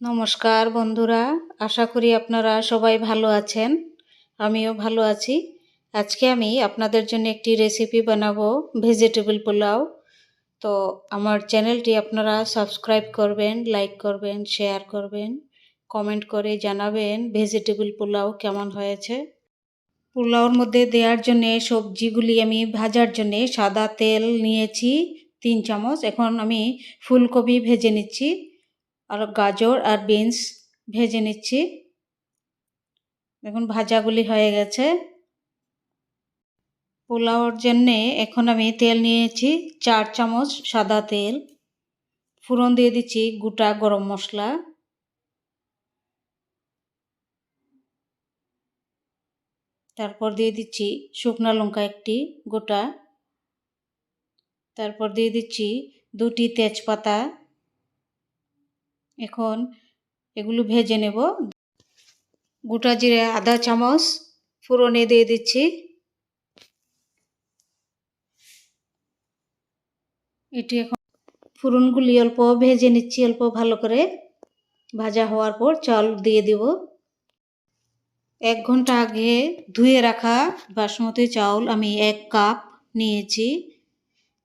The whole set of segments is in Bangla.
নমস্কার বন্ধুরা, আশা করি আপনারা সবাই ভালো আছেন। আমিও ভালো আছি। আজকে আমি আপনাদের জন্য একটি রেসিপি বানাবো ভেজিটেবল পোলাও। তো আমার চ্যানেলটি আপনারা সাবস্ক্রাইব করবেন লাইক করবেন শেয়ার করবেন কমেন্ট করে জানাবেন ভেজিটেবল পোলাও কেমন হয়েছে। পোলাওর মধ্যে দেওয়ার জন্যে সবজিগুলি আমি ভাজার জন্যে সাদা তেল নিয়েছি, তিন চামচ। এখন আমি ফুলকপি ভেজে নিচ্ছি। আর গাজর আর বিনস ভেজে নিচ্ছি। দেখুন, ভাজাগুলি হয়ে গেছে। পোলাওর জন্যে এখন আমি তেল নিয়েছি চার চামচ সাদা তেল। ফুরন দিয়ে দিচ্ছি গোটা গরম মশলা। তারপর দিয়ে দিচ্ছি শুকনা লঙ্কা একটি গোটা। তারপর দিয়ে দিচ্ছি দুটি তেজপাতা। এখন এগুলো ভেজে নেব। গোটা জিরে আধা চামচ ফুরনে দিয়ে দিচ্ছি। এটি এখন ফুরনগুলি অল্প ভেজে নিচ্ছি, অল্প ভালো করে। ভাজা হওয়ার পর চাল দিয়ে দেব। এক ঘণ্টা আগে ধুয়ে রাখা বাসমতি চাউল আমি এক কাপ নিয়েছি।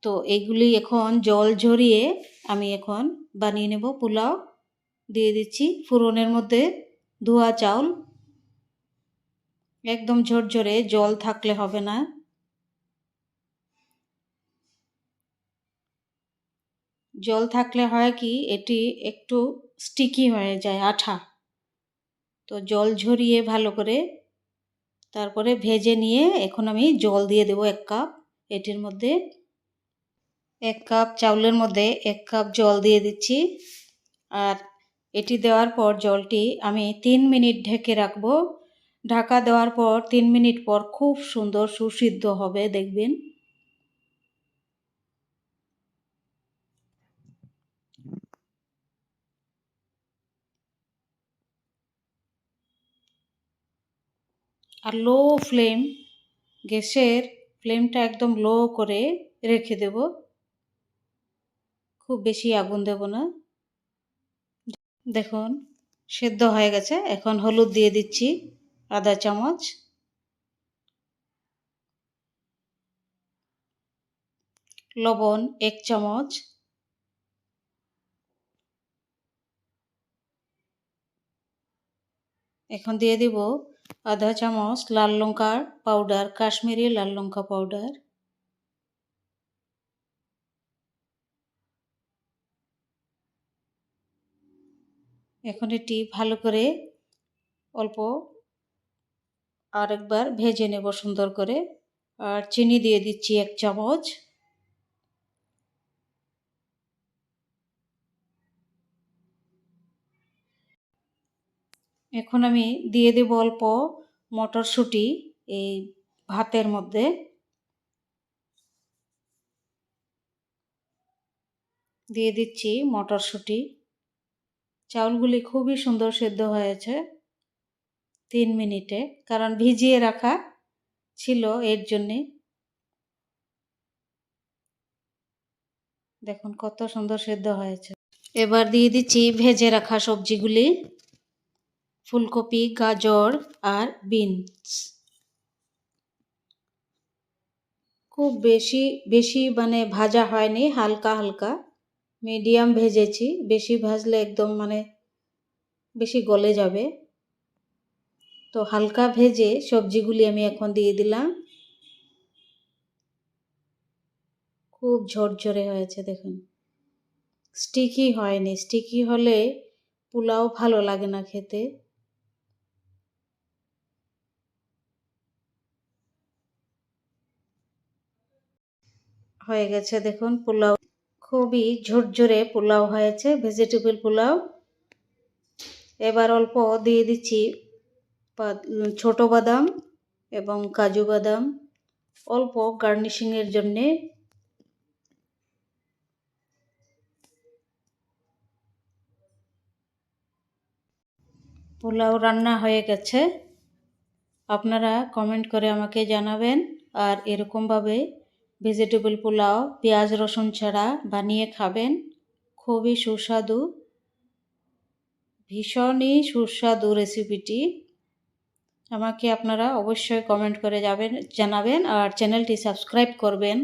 তো এগুলি এখন জল ঝরিয়ে আমি এখন বানিয়ে নেব পোলাও। দিয়ে দিচ্ছি। ফুরনের মধ্যে ধোয়া চাউল। একদম ঝরঝরে জল থাকলে হবে না। জল থাকলে হয় কি, এটি একটু স্টিকি হয়ে যায়, আঠা। তো জল ঝরিয়ে ভালো করে তারপরে ভেজে নিয়ে এখন আমি জল দিয়ে দেব এক কাপ। এটির মধ্যে এক কাপ চাউলের মধ্যে এক কাপ জল দিয়ে দিচ্ছি। আর এটি দেওয়ার পর জলটি আমি তিন মিনিট ঢেকে রাখব। ঢাকা দেওয়ার পর তিন মিনিট পর খুব সুন্দর সুসিদ্ধ হবে, দেখবেন। আর লো ফ্লেম গ্যাসের ফ্লেমটা একদম লো করে রেখে দেব। খুব বেশি আগুন দেব না। দেখুন, সেদ্ধ হয়ে গেছে। এখন হলুদ দিয়ে দিচ্ছি আধা চামচ। লবণ এক চামচ। এখন দিয়ে দিব আধা চামচ, লাল লঙ্কার পাউডার, কাশ্মীরি লাল লঙ্কা পাউডার। এখন এটি ভালো করে অল্প আরেকবার ভেজে নেব সুন্দর করে। আর চিনি দিয়ে দিচ্ছি এক চামচ। এখন আমি দিয়ে দেব অল্প মটরশুঁটি এই ভাতের মধ্যে। দিয়ে দিচ্ছি মটরশুঁটি। চাউলগুলি খুবই সুন্দর সেদ্ধ হয়েছে তিন মিনিটে, কারণ ভিজিয়ে রাখা ছিল এর জন্যে। দেখুন কত সুন্দর সেদ্ধ হয়েছে। এবার দিয়ে দিচ্ছি ভেজে রাখা সবজিগুলি, ফুলকপি, গাজর আর বিনস। খুব বেশি বেশি মানে ভাজা হয়নি, হালকা হালকা। মিডিয়াম ভেজেছি, বেশি ভাজলে একদম মানে বেশি গলে যাবে। তো হালকা ভেজে সবজিগুলি আমি এখন দিয়ে দিলাম। খুব ঝরঝরে হয়েছে, দেখুন। স্টিকি হয়নি, স্টিকি হলে পোলাও ভালো লাগে না খেতে। হয়ে গেছে, দেখুন, পোলাও। খুবই ঝরঝরে পোলাও হয়েছে ভেজিটেবল পোলাও। এবার অল্প দিয়ে দিচ্ছি ছোট বাদাম এবং কাজু বাদাম। অল্প গার্নিশিংয়ের জন্যে পোলাও রান্না হয়ে গেছে। আপনারা কমেন্ট করে আমাকে জানাবেন আর এরকমভাবে ভেজিটেবল পোলাও পেঁয়াজ, রসুন ছাড়া বানিয়ে খাবেন। খুবই সুস্বাদু। ভীষণই সুস্বাদু রেসিপিটি আমাকে আপনারা অবশ্যই কমেন্ট করে যাবেন, জানাবেন আর চ্যানেলটি সাবস্ক্রাইব করবেন।